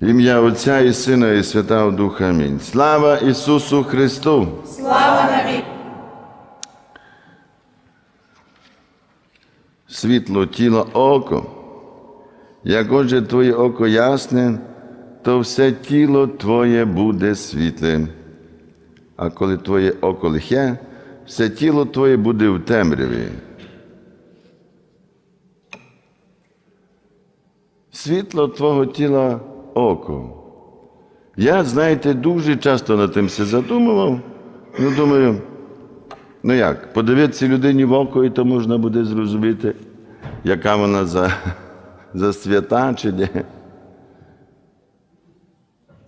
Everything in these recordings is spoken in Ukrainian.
В ім'я Отця і Сина, і Святого Духа. Амінь. Слава Ісусу Христу! Слава навіки! Світло тіло око. Як отже твоє око ясне, то все тіло твоє буде світлим. А коли твоє око лихе, все тіло твоє буде в темряві. Світло твого тіла око. Я, знаєте, дуже часто над тим все задумував. Ну, думаю, ну як, подивитися людині в око, і то можна буде зрозуміти, яка вона за, за свята чи ні.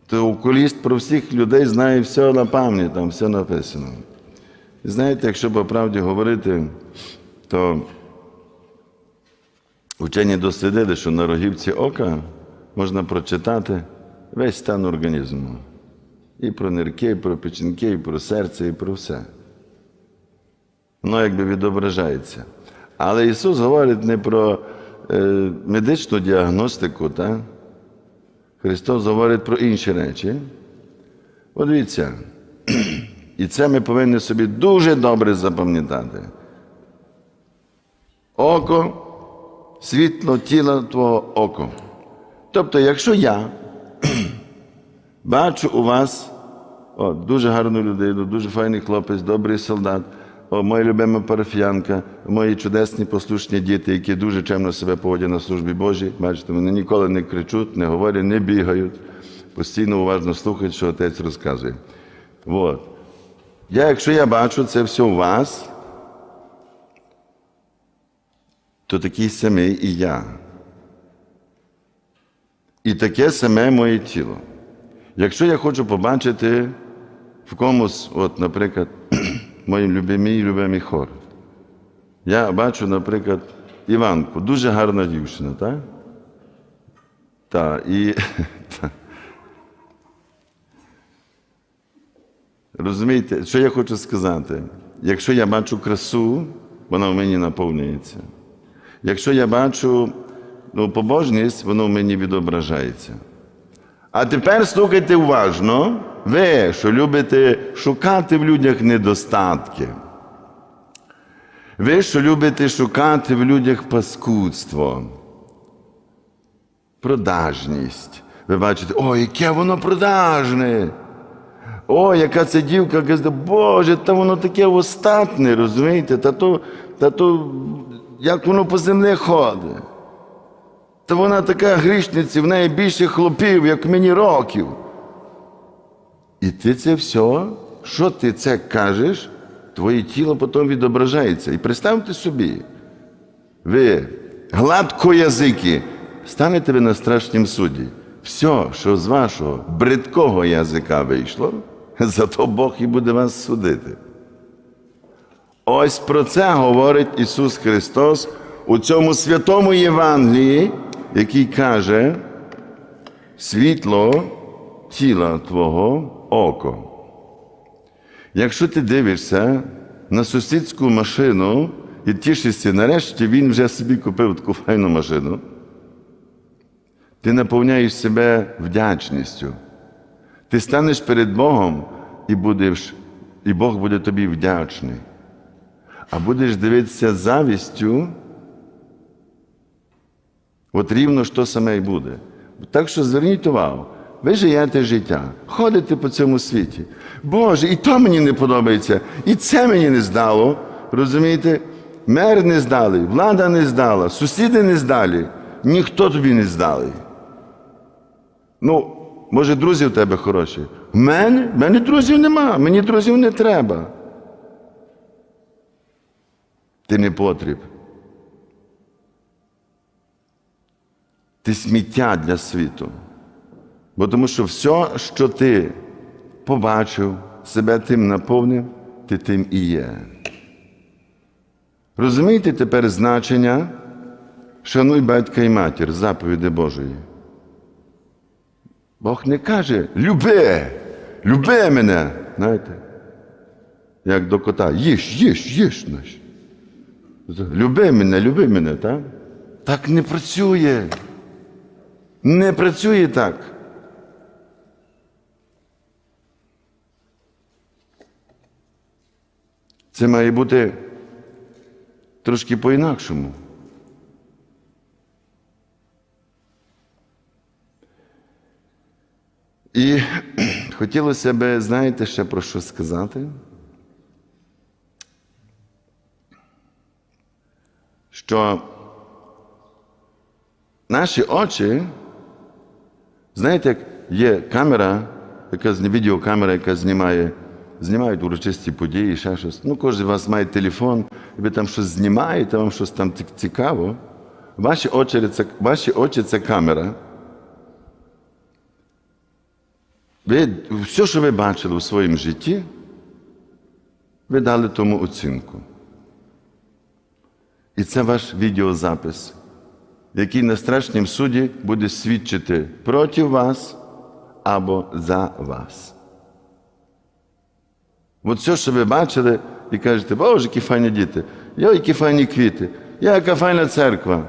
То окуліст про всіх людей знає все на пам'ять, там все написано. Знаєте, якщо по правді говорити, то Учені дослідили, що на рогівці ока можна прочитати весь стан організму. І про нирки, і про печінки, і про серце, і про все. Воно якби відображається. Але Ісус говорить не про е, медичну діагностику, так? Христос говорить про інші речі. От дивіться, і це ми повинні собі дуже добре запам'ятати. Око світло тіла твого око. Тобто, якщо я бачу у вас о, дуже гарну людину, дуже файний хлопець, добрий солдат, о, моя любима парафіянка, мої чудесні послушні діти, які дуже чемно себе поводять на службі Божій, бачите, вони ніколи не кричуть, не говорять, не бігають, постійно уважно слухають, що отець розказує. От. Я, якщо я бачу це все у вас, то такий самий і я. І таке саме моє тіло. Якщо я хочу побачити в комусь, от, наприклад, моїм любимий любимий хор, я бачу, наприклад, Іванку, дуже гарна дівчина, так? Так, і. та. Розумієте, що я хочу сказати? Якщо я бачу красу, вона в мені наповнюється. Якщо я бачу ну, побожність, воно в мені відображається. А тепер слухайте уважно, ви, що любите шукати в людях недостатки. Ви, що любите шукати в людях паскудство, продажність. Ви бачите, о, яке воно продажне. О, яка це дівка, каже, Боже, та воно таке остатне, розумієте? Та то, та то як воно по землі ходить. Та вона така грішниця, в неї більше хлопів, як мені років. І ти це все, що ти це кажеш, твоє тіло потім відображається. І представте собі, ви гладкоязики, станете ви на страшнім суді. Все, що з вашого бридкого язика вийшло, зато Бог і буде вас судити. Ось про це говорить Ісус Христос у цьому святому Євангелії, який каже, світло тіла Твого око. Якщо ти дивишся на сусідську машину і тішишся, нарешті він вже собі купив таку файну машину, ти наповняєш себе вдячністю. Ти станеш перед Богом і будеш, і Бог буде тобі вдячний а будеш дивитися завістю, от рівно що саме й буде. Так що зверніть увагу, ви живете життя, ходите по цьому світі. Боже, і то мені не подобається, і це мені не здало. Розумієте? Мер не здали, влада не здала, сусіди не здали, ніхто тобі не здали. Ну, може, друзі в тебе хороші? В мене? В мене друзів нема, мені друзів не треба ти не потріб. Ти сміття для світу. Бо тому що все, що ти побачив, себе тим наповнив, ти тим і є. Розумієте тепер значення шануй батька і матір, заповіді Божої. Бог не каже, люби, люби мене. Знаєте? Як до кота, їж, їж, їж. Люби мене, люби мене, так? Так не працює не працює так. Це має бути трошки по-інакшому. І хотілося би знаєте, ще про що сказати, що наші очі знаєте, як є камера, яка відеокамера, яка знімає, знімають урочисті події, ще щось. Ну, кожен з вас має телефон, і ви там щось знімаєте, вам щось там цікаво. Ваші очі це, ваші очі це камера. Ви, все, що ви бачили у своєму житті, ви дали тому оцінку. І це ваш відеозапис, який на страшнім суді буде свідчити проти вас або за вас. От все, що ви бачили, і кажете, Боже, які файні діти, йо, які файні квіти, я, яка файна церква.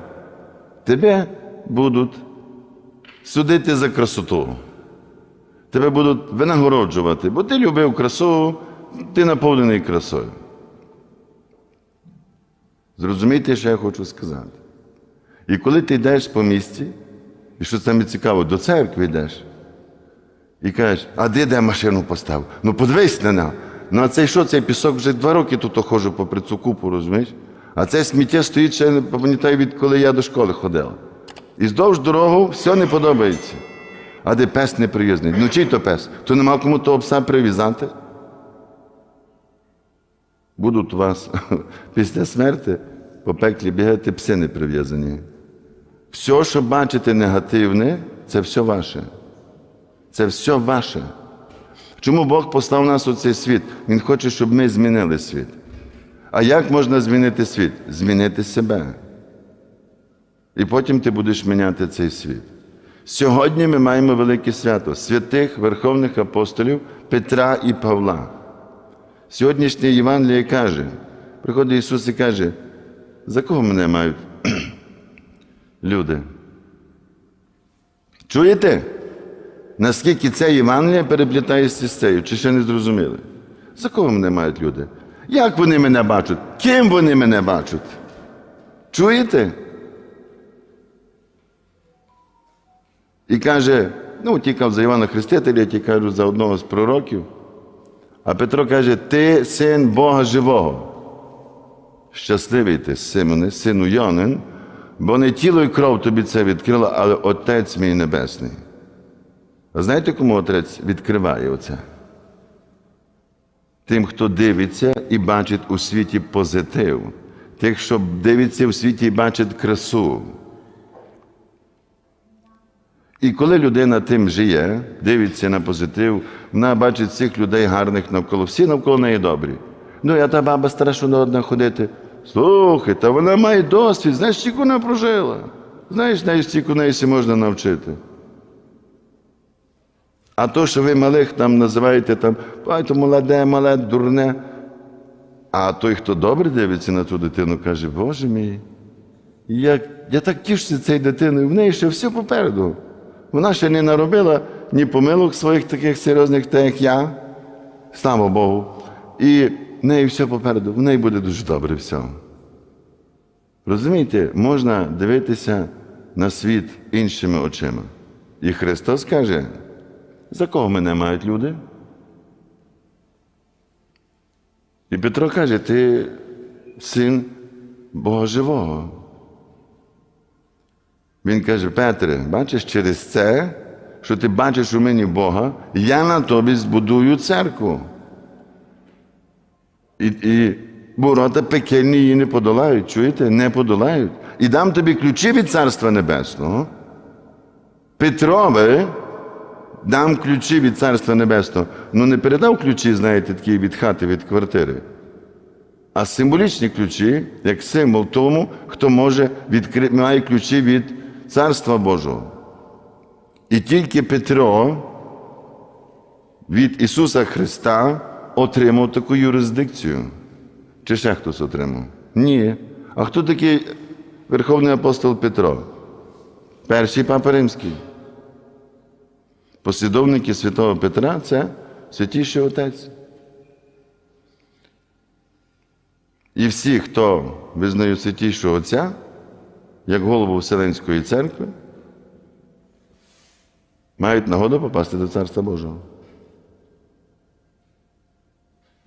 Тебе будуть судити за красоту. Тебе будуть винагороджувати, бо ти любив красу, ти наповнений красою. Зрозумійте, що я хочу сказати. І коли ти йдеш по місті, і що саме цікаво, до церкви йдеш, і кажеш, а де де машину поставив? Ну подивись на нас. Ну а цей що, цей пісок вже два роки тут ходжу попри цю купу, розумієш? А це сміття стоїть ще не пам'ятаю, відколи я до школи ходила. І здовж дорогу все не подобається. А де пес не приїзний? Ну чий то пес? То нема кому того пса прив'язати. Будуть у вас після смерті по пеклі бігати пси не прив'язані. Все, що бачите негативне, це все ваше. Це все ваше. Чому Бог послав нас у цей світ? Він хоче, щоб ми змінили світ. А як можна змінити світ? Змінити себе. І потім ти будеш міняти цей світ. Сьогодні ми маємо велике свято святих верховних апостолів Петра і Павла. Сьогоднішнє Євангеліє каже, приходить Ісус і каже, за кого мене мають люди? Чуєте? Наскільки це Євангеліє переплітається з цею, чи ще не зрозуміли? За кого мене мають люди? Як вони мене бачать? Ким вони мене бачать? Чуєте? І каже, ну, тікав за Івана Хрестителя, ті кажуть за одного з пророків. А Петро каже: Ти син Бога живого. Щасливий ти, Симоне, сину Йонин, бо не тіло і кров тобі це відкрило, але Отець мій Небесний. А знаєте, кому Отець відкриває оце? Тим, хто дивиться і бачить у світі позитив, тих, що дивиться у світі і бачить красу. І коли людина тим живе, дивиться на позитив, вона бачить всіх людей гарних навколо, всі навколо неї добрі. Ну, я та баба не одна ходити. Слухай, та вона має досвід, знаєш, скільки вона прожила. Знаєш, знаєш, скільки неї можна навчити. А то, що ви малих там називаєте там, ой, то молоде, мале, дурне. А той, хто добре дивиться на ту дитину, каже, Боже мій, я, я так тішуся цією дитиною, в неї ще все попереду. Вона ще не наробила ні помилок своїх таких серйозних, так як я, слава Богу. І в неї все попереду, в неї буде дуже добре все. Розумієте, можна дивитися на світ іншими очима. І Христос каже, за кого мене мають люди? І Петро каже, ти син Бога живого. Він каже, Петре, бачиш, через це, що ти бачиш у мені Бога, я на тобі збудую церкву. І, і ворота пекельні її не подолають, чуєте? Не подолають. І дам тобі ключі від Царства Небесного. Петрове дам ключі від Царства Небесного. Ну не передав ключі, знаєте, такі від хати, від квартири. А символічні ключі, як символ тому, хто може відкри... має ключі від Царства Божого. І тільки Петро від Ісуса Христа отримав таку юрисдикцію. Чи ще хтось отримав? Ні. А хто такий Верховний апостол Петро? Перший папа Римський. Послідовники святого Петра це святіший отець. І всі, хто визнають святішого Отця, як голову Вселенської церкви, мають нагоду попасти до Царства Божого.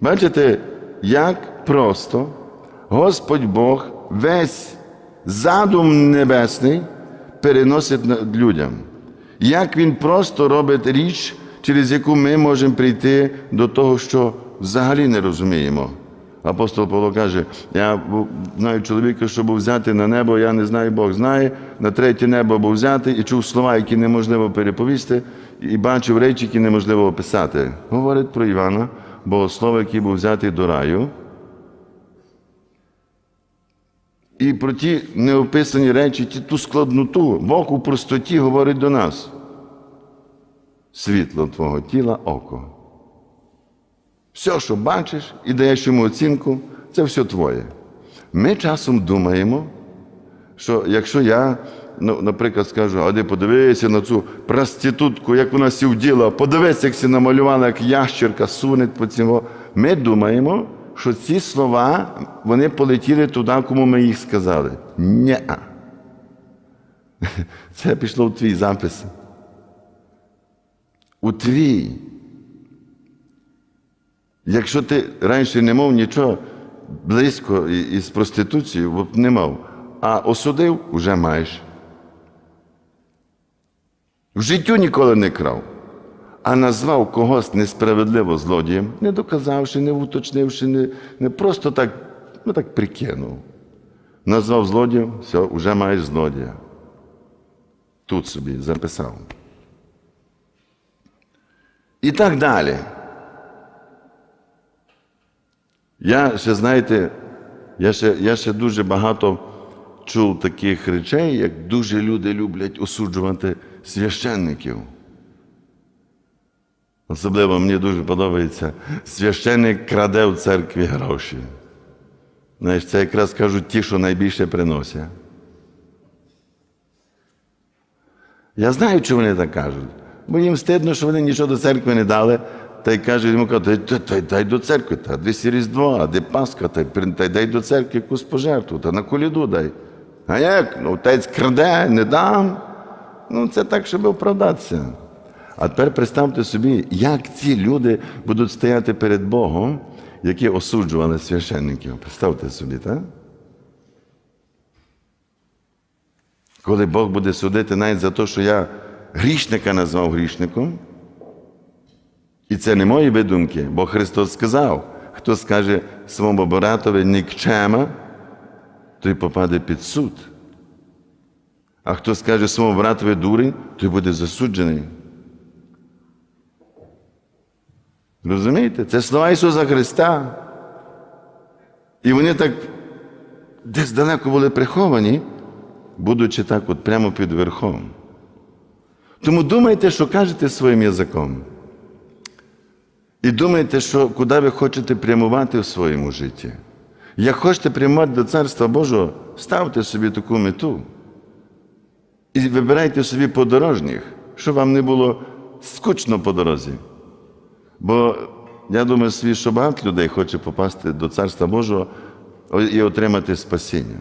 Бачите, як просто Господь Бог весь задум небесний переносить людям. Як Він просто робить річ, через яку ми можемо прийти до того, що взагалі не розуміємо. Апостол Павло каже: я знаю чоловіка, що був взяти на небо, я не знаю, Бог знає. На третє небо був взятий і чув слова, які неможливо переповісти, і бачив речі, які неможливо описати. Говорить про Івана, богослова, який був взятий до раю. І про ті неописані речі, ті, ту складноту, Бог у простоті говорить до нас. Світло твого тіла око. Все, що бачиш і даєш йому оцінку, це все твоє. Ми часом думаємо, що якщо я, ну, наприклад, скажу, а ти подивися на цю проститутку, як вона сівділа, подивися, як сі намалювала, як ящерка суне по цього. Ми думаємо, що ці слова вони полетіли туди, кому ми їх сказали. Ні. Це пішло в твій запис. У твій. Якщо ти раніше не мав нічого близько із проституцією, не мав, а осудив, вже маєш. В життю ніколи не крав, а назвав когось несправедливо злодієм, не доказавши, не уточнивши, не, не просто так, ну так прикинув. Назвав злодієм, все, вже маєш злодія. Тут собі записав. І так далі. Я ще, знаєте, я ще, я ще дуже багато чув таких речей, як дуже люди люблять осуджувати священників. Особливо мені дуже подобається, священник краде в церкві гроші. Знаєш, це якраз кажуть ті, що найбільше приносять. Я знаю, чому вони так кажуть. Бо їм стидно, що вони нічого до церкви не дали. Та й каже йому, дай, дай, дай, дай до церкви, та де Різдво, а де Пасха, та, й та й дай до церкви якусь пожертву, та на коліду дай. А як? Ну, отець краде, не дам. Ну, це так, щоб оправдатися. А тепер представте собі, як ці люди будуть стояти перед Богом, які осуджували священників. Представте собі, так? Коли Бог буде судити навіть за те, що я грішника назвав грішником, і це не мої видумки, бо Христос сказав, хто скаже своєму братові нікчема, той попаде під суд. А хто скаже своєму братові дурень, той буде засуджений. Розумієте? Це слова Ісуса Христа. І вони так десь далеко були приховані, будучи так от прямо під верхом. Тому думайте, що кажете своїм язиком. І думайте, що куди ви хочете прямувати в своєму житті. Як хочете прямувати до Царства Божого, ставте собі таку мету. І вибирайте собі подорожніх, щоб вам не було скучно по дорозі. Бо я думаю, свій, що багато людей хоче попасти до Царства Божого і отримати спасіння.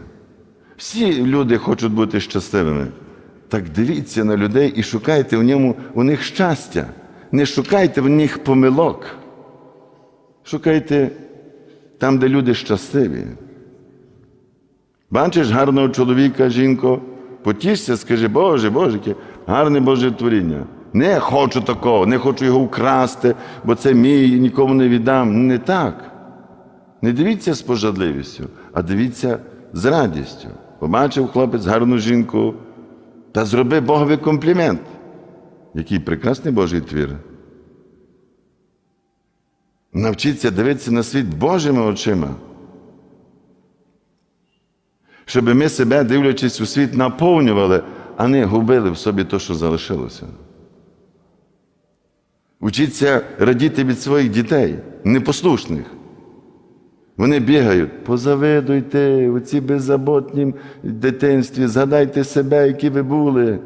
Всі люди хочуть бути щасливими. Так дивіться на людей і шукайте в ньому у них щастя. Не шукайте в них помилок. Шукайте там, де люди щасливі. Бачиш гарного чоловіка, жінко, потішся, скажи, Боже, Боже, яке гарне Боже творіння. Не хочу такого, не хочу його вкрасти, бо це мій нікому не віддам. Не так. Не дивіться з пожадливістю, а дивіться з радістю. Побачив хлопець гарну жінку та зроби Богові комплімент. Який прекрасний Божий твір. Навчіться дивитися на світ Божими очима. Щоб ми себе, дивлячись у світ, наповнювали, а не губили в собі те, що залишилося. Учіться радіти від своїх дітей, непослушних. Вони бігають, позавидуйте у ці беззаботнім дитинстві, згадайте себе, які ви були.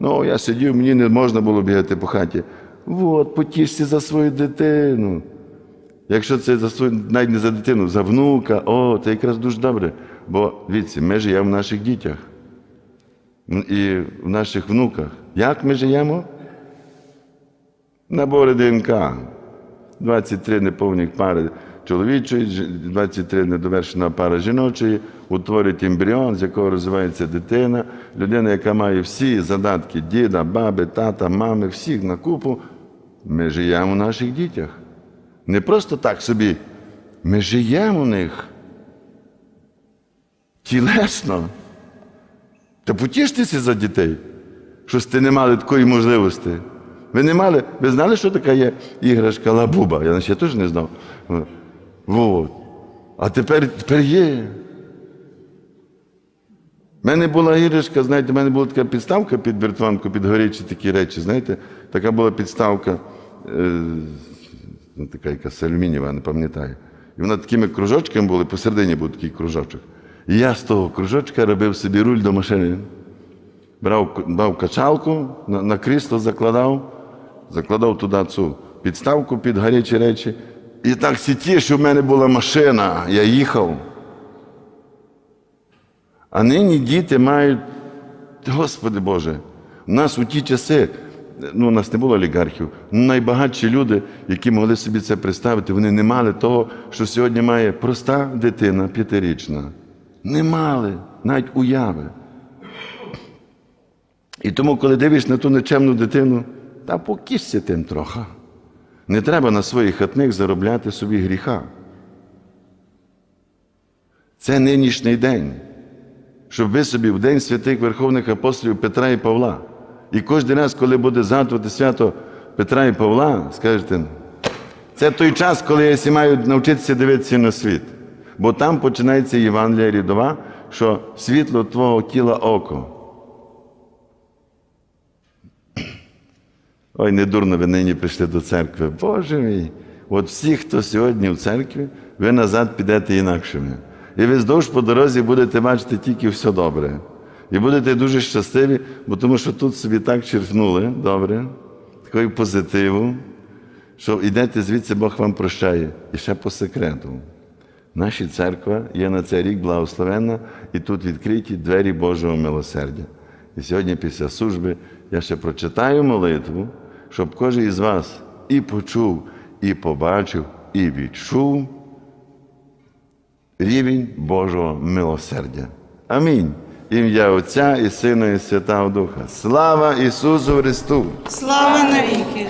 Ну, я сидів, мені не можна було бігати по хаті. От, потішся за свою дитину. Якщо це за свою, навіть не за дитину, за внука, о, це якраз дуже добре. Бо дивіться, ми живемо в наших дітях і в наших внуках. Як ми живемо? Набори ДНК. 23 неповних пари чоловічої, жі- 23 недовершена пара жіночої, утворюють ембріон, з якого розвивається дитина. Людина, яка має всі задатки діда, баби, тата, мами, всіх на купу, ми живемо в наших дітях. Не просто так собі. Ми живемо в них. Тілесно. Та потіштеся за дітей, що сте не мали такої можливості. Ви не мали, ви знали, що така є іграшка лабуба? Я ще теж не знав. Вот. А тепер, тепер є. У мене була іграшка, знаєте, в мене була така підставка під бертванку, під горячі такі речі, знаєте, така була підставка, е, ну, така якась алюмінієва, не пам'ятаю. І вона такими кружочками були, посередині був такий кружочок. Я з того кружочка робив собі руль до машини. Брав, брав качалку, на, на крісло закладав, закладав туди цю підставку під гарячі речі. І так сіті, що в мене була машина, я їхав. А нині діти мають, Господи Боже, у нас у ті часи, ну, у нас не було олігархів, найбагатші люди, які могли собі це представити, вони не мали того, що сьогодні має проста дитина п'ятирічна. Не мали навіть уяви. І тому, коли дивишся на ту нечемну дитину, та покішся тим трохи. Не треба на своїх хатних заробляти собі гріха. Це нинішній день, щоб ви собі в день святих Верховних апостолів Петра і Павла. І кожен раз, коли буде згадувати свято Петра і Павла, скажете, це той час, коли я всі маю навчитися дивитися на світ. Бо там починається Євангелія рідова, що світло твого тіла око. Ой, не дурно ви нині прийшли до церкви. Боже мій, от всі, хто сьогодні в церкві, ви назад підете інакшими. І ви здовж по дорозі будете бачити тільки все добре. І будете дуже щасливі, бо тому що тут собі так черпнули, добре, такою позитиву, що йдете звідси, Бог вам прощає. І ще по секрету. Наша церква є на цей рік благословенна, і тут відкриті двері Божого милосердя. І сьогодні, після служби, я ще прочитаю молитву, щоб кожен із вас і почув, і побачив, і відчув рівень Божого милосердя. Амінь. Ім'я Отця і Сина, і Святого Духа. Слава Ісусу Христу! Слава навіки!